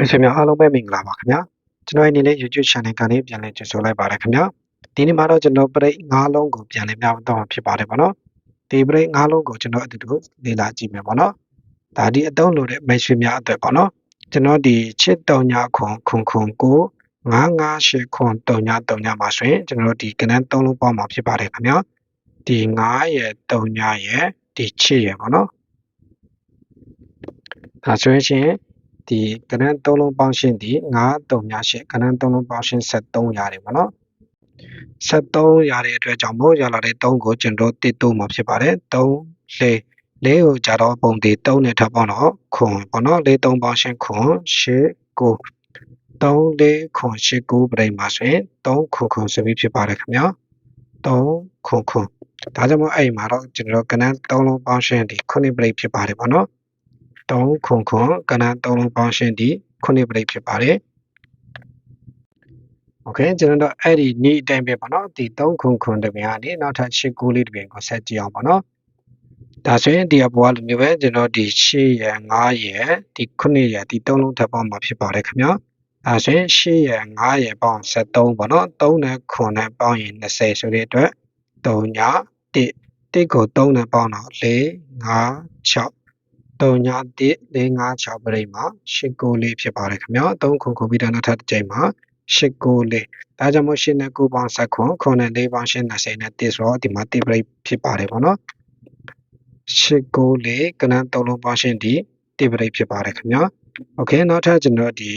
မိတ်ဆွေများအားလုံးပဲမင်္ဂလာပါခင်ဗျာကျွန်တော်ဒီနေ့ YouTube channel ကနေပြန်လည်ကြိုဆိုလိုက်ပါတယ်ခင်ဗျာဒီနေ့မှာတော့ကျွန်တော်ပရိတ်၅လုံးကိုပြန်လည်များတော့ဖြစ်ပါတယ်ပေါ့နော်ဒီပရိတ်၅လုံးကိုကျွန်တော်အတူတူလေ့လာကြည့်မယ်ပေါ့နော်ဒါဒီအတုံးလို့တဲ့မိတ်ဆွေများအတွက်ပေါ့နော်ကျွန်တော်ဒီချစ်တုံညာခွန်ခွန်ခွန်ကို958ခွန်တုံညာတုံညာမှာဆိုရင်ကျွန်တော်ဒီကနန်း၃လုံးပေါင်းမှာဖြစ်ပါတယ်ခင်ဗျာဒီ9ရဲ့တုံညာရဲ့ဒီချစ်ရဲ့ပေါ့နော်ဒါဆိုရင် ဒီကဏ္ဍသုံးလုံးပေါင်းရှင်းဒီ9 3ည8ကဏ္ဍသုံးလုံးပေါင်းရှင်း73ရတယ်ပေါ့နော်73ရတဲ့အတွက်ကြောင့်မို့ရလာတဲ့3ကိုကျွန်တော်တစ်တိုးမှာဖြစ်ပါတယ်3 4လေးကိုကြတော့ပုံသေး3နဲ့ထပ်ပေါင်းတော့ခွန်ပေါ့နော်4 3ပေါင်းရှင်းခွန်8 9 3 4ခွန်8 9ပြိမှာဆိုရင်3ခွန်ခွန်ဆိုပြီးဖြစ်ပါတယ်ခင်ဗျာ3ခွန်ခွန်ဒါကြောင့်မို့အဲ့မှာတော့ကျွန်တော်ကဏ္ဍ3လုံးပေါင်းရှင်းဒီ9ပြိဖြစ်ပါတယ်ပေါ့နော် 3ခွန်ခွန်ကဏ္ဍ3လုံးပေါင်းရှင်းဒီ9ပရိတ်ဖြစ်ပါတယ်โอเคကျွန်တော်တို့အဲ့ဒီနေ့အတိုင်းပဲပေါ့နော်ဒီ3ခွန်ခွန်တပြန်ကနေနောက်ထပ်8ကိုလေးတပြန်ကိုဆက်ကြည့်အောင်ပေါ့နော်ဒါဆိုရင်ဒီအပေါ်ကလိုမျိုးပဲကျွန်တော်ဒီ8ရယ်9ရယ်ဒီ9ရယ်ဒီ3လုံးထပ်ပေါင်းမှာဖြစ်ပါတယ်ခင်ဗျာဒါဆိုရင်8ရယ်9ရယ်ပေါင်း73ပေါ့နော်3နဲ့9နဲ့ပေါင်းရင်20ဆိုတဲ့အတွက်3ည1 1ကို3နဲ့ပေါင်းတော့4 5 6 391456ပရိမှာ894ဖြစ်ပါတယ်ခင်ဗျာ3ခုခုပြီးတော့နောက်ထပ်တစ်ကြိမ်မှာ894ဒါကြောင့်မို့8နဲ့9ပေါင်း7ခွန်9နဲ့4ပေါင်း8 20နဲ့1ဆိုတော့ဒီမှာ1ပရိဖြစ်ပါတယ်ပေါ့နော်894ကနန်း3လုံးပေါင်းရှင်းဒီ1ပရိဖြစ်ပါတယ်ခင်ဗျာโอเคနောက်ထပ်ကျွန်တော်ဒီ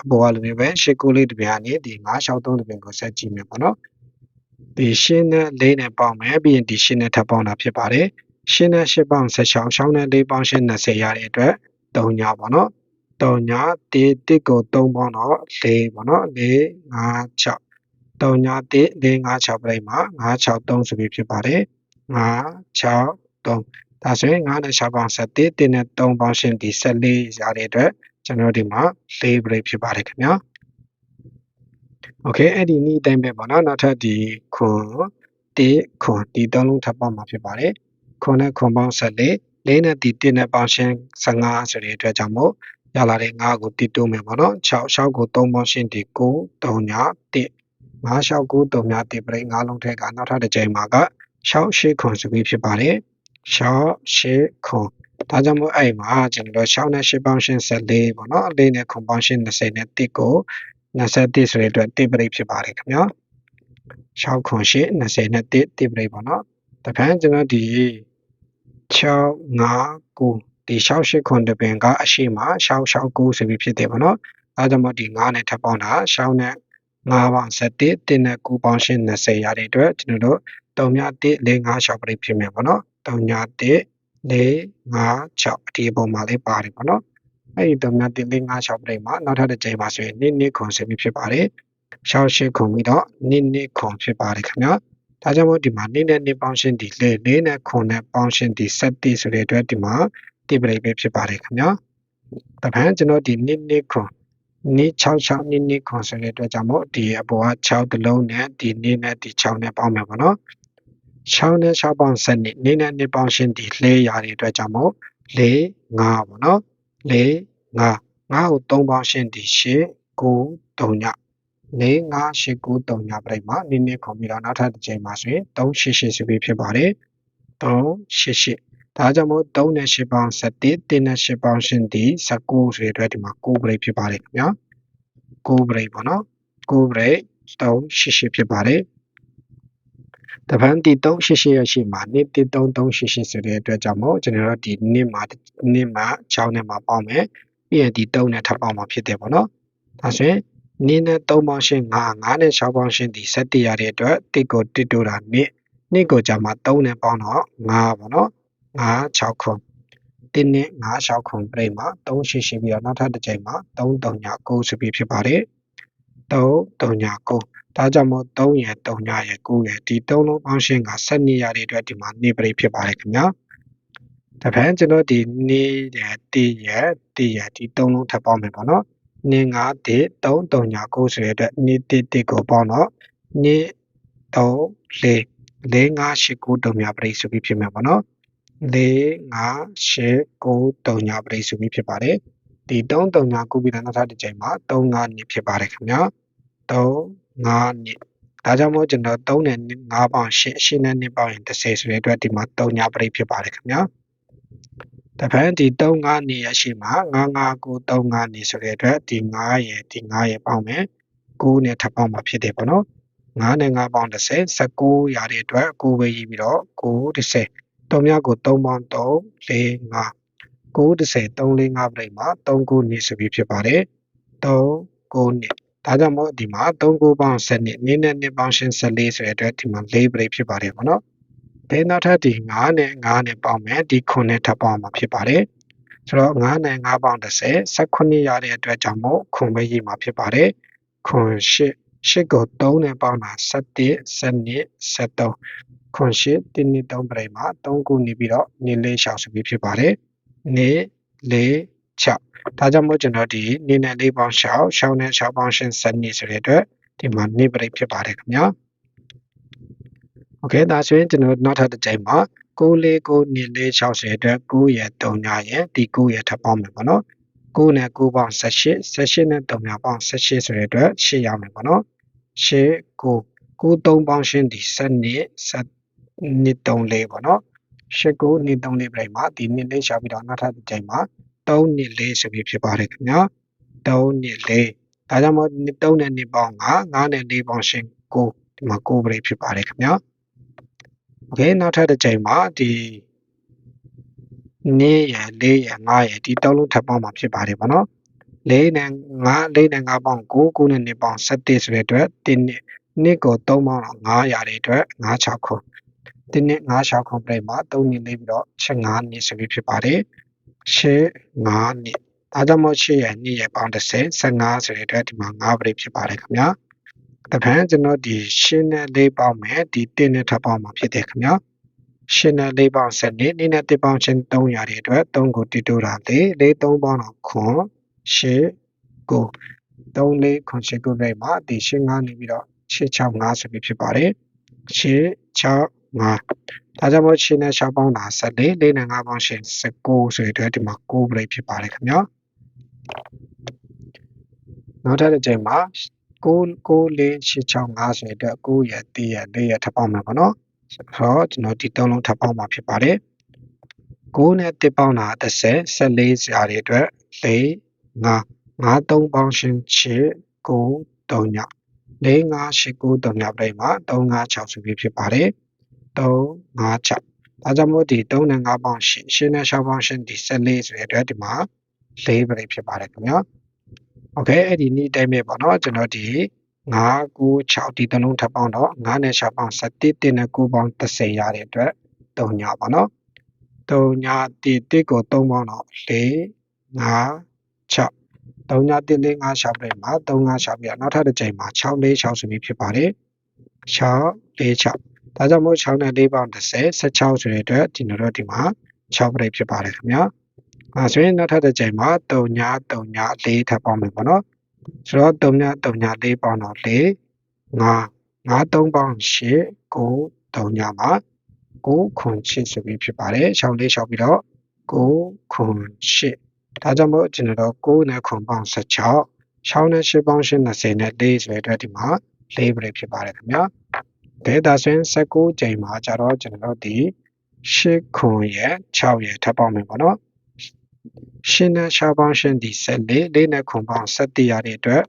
အပေါ်ကလိုမျိုးပဲ894တပြားနေဒီ963တပြားကိုဆက်ကြည့်မယ်ပေါ့နော်ဒီရှင်းနဲ့4နဲ့ပေါင်းမယ်ပြီးရင်ဒီရှင်းနဲ့ထပ်ပေါင်းတာဖြစ်ပါတယ် ရှင်းနဲ့8ပေါင်း16ရှောင်းနဲ့4ပေါင်း8 20ရတဲ့အတွက်3ညပေါ့နော်3ည1 1ကို3ပေါင်းတော့4ပေါ့နော်4 5 6 3ည1 4 5 6ပြိမှာ5 6 3ဆိုပြီးဖြစ်ပါတယ်5 6 3ဒါဆိုရင်9နဲ့6ပေါင်း7 1နဲ့3ပေါင်းရှင်းဒီ14ရတဲ့အတွက်ကျွန်တော်ဒီမှာ4ပြိဖြစ်ပါတယ်ခင်ဗျာโอเคအဲ့ဒီနည်းတိုင်းပဲပေါ့နော်နောက်ထပ်ဒီခွန်1ခွန်ဒီသုံးလုံးထပ်ပေါက်မှာဖြစ်ပါတယ် ခွန်နဲ့ခွန်ပေါင်း14လေးနဲ့ဒီ1နဲ့ပေါင်းရှင်း15ဆိုတဲ့အတွက်ကြောင့်မို့ရလာတဲ့5ကိုတိတိုးမယ်ပေါ့နော်6 6ကို3ပေါင်းရှင်းဒီ9 3ည1 5 6 9 3ည1ပြိ5လုံးထဲကနောက်ထပ်တစ်ကြိမ်မှာက6 8ခွန်ဆိုပြီးဖြစ်ပါတယ်6 8ခွန်ဒါကြောင့်မို့အဲ့မှာကျွန်တော်6နဲ့8ပေါင်းရှင်း14ပေါ့နော်4နဲ့ခွန်ပေါင်းရှင်း20နဲ့1ကို21ဆိုတဲ့အတွက်1ပြိဖြစ်ပါတယ်ခင်ဗျာ6ခွန်8 20နဲ့1 1ပြိပေါ့နော် တခါကျွန်တော်ဒီ6 5 9ဒီ6 8ခွန်တပင်ကအရှိမ6 6 9ဆိုပြီးဖြစ်တယ်ပေါ့နော်အဲဒါကြောင့်မို့ဒီ9နဲ့ထပ်ပေါင်းတာ6နဲ့9ပေါင်း7 1နဲ့9ပေါင်းရှင်း20ရတဲ့အတွက်ကျွန်တော်တို့3မြ1 4 5 6ပြိဖြစ်မယ်ပေါ့နော်3ည1 4 5 6ဒီပုံမှာလေးပါတယ်ပေါ့နော်အဲ့ဒီ3မြ1 4 5 6ပြိမှာနောက်ထပ်တစ်ကြိမ်ပါဆိုရင်2 2ခွန်ဆိုပြီးဖြစ်ပါတယ်6 8ခွန်ပြီးတော့2 2ခွန်ဖြစ်ပါတယ်ခင်ဗျာ ဒါကြောင့်မို့ဒီမှာနေနဲ့နေပေါင်းရှင်းဒီလေလေးနဲ့ခွန်နဲ့ပေါင်းရှင်းဒီ7ဆိုတဲ့အတွက်ဒီမှာတိပရိပဲဖြစ်ပါတယ်ခင်ဗျာတပန်းကျွန်တော်ဒီနေနေခွန်နေ66နေနေခွန်ဆိုတဲ့အတွက်ကြောင့်မို့ဒီအပေါ်က6တလုံးနဲ့ဒီနေနဲ့ဒီ6နဲ့ပေါင်းမယ်ပေါ့နော်6နဲ့6ပေါင်း7နေနေနဲ့နေပေါင်းရှင်းဒီလဲရတဲ့အတွက်ကြောင့်မို့4 5ပေါ့နော်4 5 5ကို3ပေါင်းရှင်းဒီ8 9 3ည 4 5 8 9 3ညပြိမှာနည်းနည်းခွန်ပြီးတော့နောက်ထပ်တစ်ချိန်မှာဆိုရင်3 8 8ဆိုပြီးဖြစ်ပါတယ်3 8 8ဒါကြောင့်မို့3နဲ့8ပေါင်း7 1နဲ့8ပေါင်းရှင်းဒီ19ဆိုတဲ့အတွက်ဒီမှာ9 break ဖြစ်ပါတယ်ခင်ဗျာ9 break ပေါ့နော်9 break 3 8 8ဖြစ်ပါတယ်တပန်းတီ3 8 8ရရှိမှာနေ့1 3 3 8 8ဆိုတဲ့အတွက်ကြောင့်မို့ကျွန်တော်တို့ဒီနေ့မှာနေ့မှာ6နဲ့မှာပေါင်းမယ်ပြီးရင်ဒီ3နဲ့ထပ်ပေါင်းမှာဖြစ်တယ်ပေါ့နော်ဒါဆိုရင် နင်းနဲ့3ပေါင်းရှင်း9 9နဲ့6ပေါင်းရှင်းဒီ7ရတဲ့အတွက်တစ်ကိုတစ်တိုးတာနှစ်နှစ်ကိုကြာမှာ3နဲ့ပေါင်းတော့9ပေါ့နော်9 6ခုတင်းနဲ့9 6ခုပြိမှာ3ရှိရှိပြီးတော့နောက်ထပ်တစ်ကြိမ်မှာ3 3ည9ဆိုပြီးဖြစ်ပါတယ်3 3ည9ဒါကြောင့်မို့3ရယ်3ညရယ်9ရယ်ဒီ3လုံးပေါင်းရှင်းက7နေရတဲ့အတွက်ဒီမှာနေပြိဖြစ်ပါတယ်ခင်ဗျာတပန်းကျွန်တော်ဒီနေရယ်တရယ်တရယ်ဒီ3လုံးထပ်ပေါင်းမယ်ပေါ့နော် နေ9တေ3 3ည9ဆိုတဲ့အတွက်နေ1 1ကိုပေါင်းတော့နေ3 4 4 5 8 9တုံများပြိဆိုပြီးဖြစ်မယ်ပေါ့နော်4 5 8 9 3ညပရိစုပြီးဖြစ်ပါတယ်ဒီ3 3ကူပြီးတော့နောက်ထပ်တစ်ချိန်မှာ3 5နှစ်ဖြစ်ပါတယ်ခင်ဗျာ3 5နှစ်ဒါကြောင့်မို့ကျွန်တော်3နဲ့5ပေါင်း8 8နဲ့2ပေါင်းရင်30ဆိုတဲ့အတွက်ဒီမှာ3ညာပရိဖြစ်ပါတယ်ခင်ဗျာ တပန်းဒီ3 5နေရရှိမှာ9 5 9 3 5နေဆိုတဲ့အတွက်ဒီ9ရယ်ဒီ9ရယ်ပေါင်းမယ်9နဲ့ထပ်ပေါင်းမှာဖြစ်တယ်ပေါ့နော်9နဲ့9ပေါင်း30 19ရတဲ့အတွက်9ပဲရေးပြီးတော့9 30 3မြောက်ကို3ပေါင်း3 4 5 9 30 3 4 5ပြိမှာ3 9နေဆိုပြီးဖြစ်ပါတယ်3 9နေဒါကြောင့်မို့ဒီမှာ3 9ပေါင်း7နှစ်နည်းနဲ့နှစ်ပေါင်းရှင်း14ဆိုတဲ့အတွက်ဒီမှာ4ပြိဖြစ်ပါတယ်ပေါ့နော် ဘယ်နောက်ထပ်ဒီ9နဲ့9နဲ့ပေါင်းမယ်ဒီ9နဲ့ထပ်ပေါင်းမှာဖြစ်ပါတယ်ဆိုတော့9နဲ့9ပေါင်း30 18ရတဲ့အတွက်ကြောင့်မို့ခွန်ပဲရေးမှာဖြစ်ပါတယ်ခွန်8 8ကို3နဲ့ပေါင်းတာ7 7 73ခွန်8တင်းနှစ်3ပြိမှာ3ခုနေပြီးတော့နေလေးရှောင်ဆိုပြီးဖြစ်ပါတယ်နေလေး6ဒါကြောင့်မို့ကျွန်တော်ဒီနေနဲ့လေးပေါင်းရှောင်ရှောင်နဲ့6ပေါင်းရှင်း7နေဆိုတဲ့အတွက်ဒီမှာနေပြိဖြစ်ပါတယ်ခင်ဗျာ โอเคဒါဆိုရင်ကျွန်တော်နောက်ထပ်တစ်ကြိမ်မှာ6လေး9နေလေး6ဆိုတဲ့အတွက်9ရဲ့3ညရဲ့ဒီ9ရဲ့ထပ်ပေါင်းမယ်ပေါ့နော်9နဲ့9ပေါင်း18 18နဲ့3ညပေါင်း18ဆိုတဲ့အတွက်8ရမယ်ပေါ့နော်8 9 9 3ပေါင်းရှင်းဒီ7နှစ်7နှစ်3လေးပေါ့နော်8 9နှစ်3လေးပြိုင်မှာဒီနှစ်လေးရှာပြီးတော့နောက်ထပ်တစ်ကြိမ်မှာ3နှစ်လေးဆိုပြီးဖြစ်ပါတယ်ခင်ဗျာ3နှစ်လေးဒါကြောင့်မို့3နဲ့2ပေါင်း9 9နဲ့4ပေါင်းရှင်း9ဒီမှာ9ပြိုင်ဖြစ်ပါတယ်ခင်ဗျာ okay နောက်ထပ်တစ်ချိန်မှာဒီနေ့ရယ်လေးရယ်ငါးရယ်ဒီတောက်လုံးထပ်ပေါင်းမှာဖြစ်ပါတယ်ဗောနော်လေးနဲ့ငါးလေးနဲ့ငါးပေါင်းကိုးကိုးနဲ့နှစ်ပေါင်း7ဆိုတဲ့အတွက်တင်းနှစ်နှစ်ကို3ပေါင်းတော့900တဲ့အတွက်96ခုတင်းနှစ်96ခုပြိမှာ3နှစ်လေးပြီးတော့6 9နှစ်ဆိုပြီးဖြစ်ပါတယ်6 9နှစ်ဒါကြောင့်မို့6ရယ်2ရယ်ပေါင်း10 15ဆိုတဲ့အတွက်ဒီမှာ9ပြိဖြစ်ပါတယ်ခင်ဗျာ တပန်းကျွန်တော်ဒီရှင်းနဲ့လေးပေါင်းမယ်ဒီတင်းနဲ့ထပ်ပေါင်းမှာဖြစ်တယ်ခင်ဗျာရှင်းနဲ့လေးပေါင်း7နှစ်နှစ်နဲ့တစ်ပေါင်းချင်း300တဲ့အတွက်3ကိုတီတိုးတာလေလေး3ပေါင်းတော့ခွန်ရှေ့ကို3လေးခွန်ရှေ့ကိုပြိမှာဒီရှင်း9နေပြီးတော့ရှေ့6 5ဆိုပြီးဖြစ်ပါတယ်ရှေ့6 5ဒါကြောင့်မို့ရှင်းနဲ့6ပေါင်းတာ14လေးနဲ့5ပေါင်းရှင်း19ဆိုတဲ့အတွက်ဒီမှာ9ပြိဖြစ်ပါတယ်ခင်ဗျာနောက်ထပ်တစ်ချိန်မှာ 9 9 4 6 6 5ဆိုတဲ့အတွက်9ရ3ရ4ရထပ်ပေါင်းမှာပေါ့နော်ဆိုတော့ကျွန်တော်ဒီသုံးလုံးထပ်ပေါင်းမှာဖြစ်ပါတယ်9နဲ့1ပေါင်းတာ30 14စရာတွေအတွက်4 5 5 3ပေါင်းရှင်းချစ်9 3ည4 5 8 9 3ညပြိမှာ3 5 6ဆိုပြီးဖြစ်ပါတယ်3 5 6ဒါကြောင့်မို့ဒီ3နဲ့5ပေါင်းရှင်းရှင်းနဲ့6ပေါင်းရှင်းဒီ14ဆိုတဲ့အတွက်ဒီမှာ4ပြိဖြစ်ပါတယ်ခင်ဗျာ โอเคအဲ့ဒီနေ့တိုင်းပဲပေါ့နော်ကျွန်တော်ဒီ9 9 6ဒီတလုံးထပ်ပေါင်းတော့9နဲ့6ပေါင်း7 1နဲ့9ပေါင်း30ရတဲ့အတွက်3ညပါနော်3ည1 1ကို3ပေါင်းတော့4 5 6 3ည1 4 5 6ပြိမှာ3 5 6ပြနောက်ထပ်တစ်ချိန်မှာ6 4 6ဆိုပြီးဖြစ်ပါတယ်6 4 6ဒါကြောင့်မို့6နဲ့4ပေါင်း30 16ဆိုတဲ့အတွက်ဒီတော့ဒီမှာ6ပြိဖြစ်ပါတယ်ခင်ဗျာ အဲဆိုရင်နောက်ထပ်တစ်ချိန်မှာ3ည3ည4ထပ်ပေါင်းမယ်ပေါ့နော်ဆိုတော့3ည3ည4ပေါင်းတော့4 5 5 3ပေါင်း8 9 3ညမှာ9ခွန်8ဆိုပြီးဖြစ်ပါတယ်။6 4 6ပြီးတော့9ခွန်8ဒါကြောင့်မို့ကျွန်တော်တို့9နဲ့ခွန်ပေါင်း16 6နဲ့8ပေါင်း8 20နဲ့4ဆိုတဲ့အတွက်ဒီမှာ4ပြည့်ဖြစ်ပါတယ်ခင်ဗျာ။ဒေတာဆွင်19ချိန်မှာကျတော့ကျွန်တော်တို့ဒီ8ခွန်ရဲ့6ရဲ့ထပ်ပေါင်းမယ်ပေါ့နော်။ ရှင်းနဲ့6ပေါင်းရှင်းဒီ14 4နဲ့ခွန်ပေါင်း17ရတဲ့အတွက်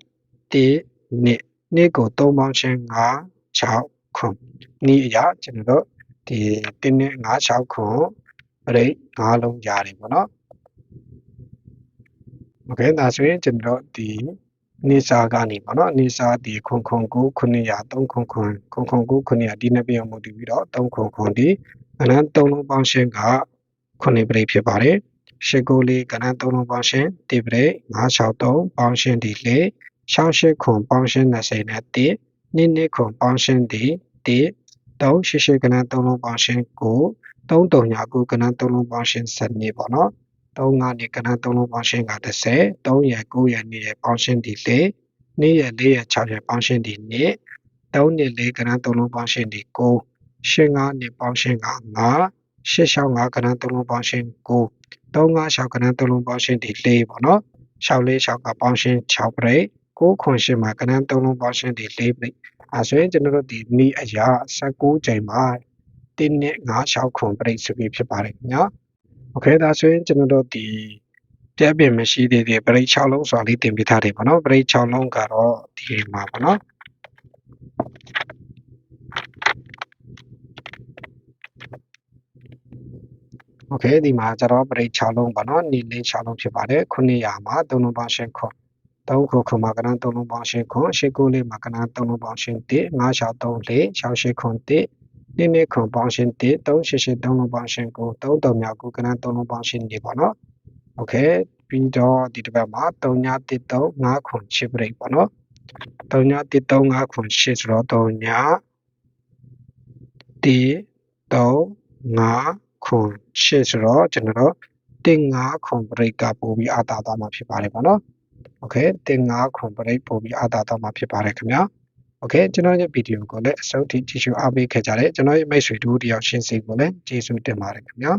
1နှစ်နှစ်ကို3ပေါင်းရှင်း5 6ခွန်ဤအရာကျွန်တော်တို့ဒီ1နဲ့5 6ခွန်ပရိတ်5လုံးရတယ်ပေါ့နော်โอเคဒါဆိုရင်ကျွန်တော်ဒီနေစာကနေပေါ့နော်နေစာဒီခွန်ခွန်ကို900 3ခွန်ခွန်ခွန်ခွန်ကို900ဒီနှစ်ပြောင်းမှုတည်ပြီးတော့3ခွန်ခွန်ဒီအနန်း3လုံးပေါင်းရှင်းက9ပရိတ်ဖြစ်ပါတယ် ရှစ်ကိုလေးကနန်း3လုံးပေါင်းရှင်းတိပရိတ်963ပေါင်းရှင်းဒီလေ68ခွန်ပေါင်းရှင်း20နဲ့1နှစ်နှစ်ခွန်ပေါင်းရှင်းဒီ1 3ရှစ်ရှစ်ကနန်း3လုံးပေါင်းရှင်း9 3 3ညာ9ကနန်း3လုံးပေါင်းရှင်း7နေပေါ့နော်3 5နေကနန်း3လုံးပေါင်းရှင်းက30 3ရ9ရ2ရပေါင်းရှင်းဒီလေ2ရ4ရ6ရပေါင်းရှင်းဒီနှစ်3နှစ်4ကနန်း3လုံးပေါင်းရှင်းဒီ9 8 5နှစ်ပေါင်းရှင်းက9 8 6 5ကနန်း3လုံးပေါင်းရှင်း9 3 5 6ကနန်း3လုံးပေါင်းရှင်းဒီ4ပေါ့နော် 6လေး6ကပေါင်းရှင်း6ပရိတ်9ခွန်ရှင်းမှာကနန်း3လုံးပေါင်းရှင်းဒီ4ပရိတ်အဲဆိုရင်ကျွန်တော်တို့ဒီနီးအရာ16ချိန်မှာတင်းနဲ့9 6ခွန်ပရိတ်ဆိုပြီးဖြစ်ပါတယ်ခင်ဗျာโอเคဒါဆိုရင်ကျွန်တော်တို့ဒီပြက်ပင်မရှိသေးတဲ့ပရိတ်6လုံးစွာလေးတင်ပြထားတယ်ပေါ့နော်ပရိတ်6လုံးကတော့ဒီမှာပေါ့နော် โอเคဒီမှာကျတော့ပရိတ်6လုံးပေါ့နော်နီလေး6လုံးဖြစ်ပါတယ်900မှာ3လုံးပေါင်းရှင်းခွန်3ခုခုမှာကနန်း3လုံးပေါင်းရှင်းခွန်8ခုလေးမှာကနန်း3လုံးပေါင်းရှင်း1 9 6 3 4 6 8ခွန်1နိနိခွန်ပေါင်းရှင်း1 3 8 8 3လုံးပေါင်းရှင်း9 3 3မြောက်9ကနန်း3လုံးပေါင်းရှင်းနေပေါ့နော်โอเคပြီးတော့ဒီတစ်ပတ်မှာ3ည1 3 5ခွန်8ပရိတ်ပေါ့နော်3ည1 3 5ခွန်8ဆိုတော့3ည1 3 5 ခွန်ရှစ်ဆိုတော့ကျွန်တော်တို့တင်5ခွန်ဘရိတ်ကပို့ပြီးအာတာသွားမှာဖြစ်ပါတယ်ပေါ့နော်โอเคတင်5ခွန်ဘရိတ်ပို့ပြီးအာတာသွားမှာဖြစ်ပါတယ်ခင်ဗျာโอเคကျွန်တော်ရဲ့ဗီဒီယိုကိုလည်းအဆုံးထိကြည့်ရှုအားပေးခဲ့ကြတဲ့ကျွန်တော်ရဲ့မိတ်ဆွေတို့တယောက်ရှင်းစီကိုလည်းကျေးဇူးတင်ပါတယ်ခင်ဗျာ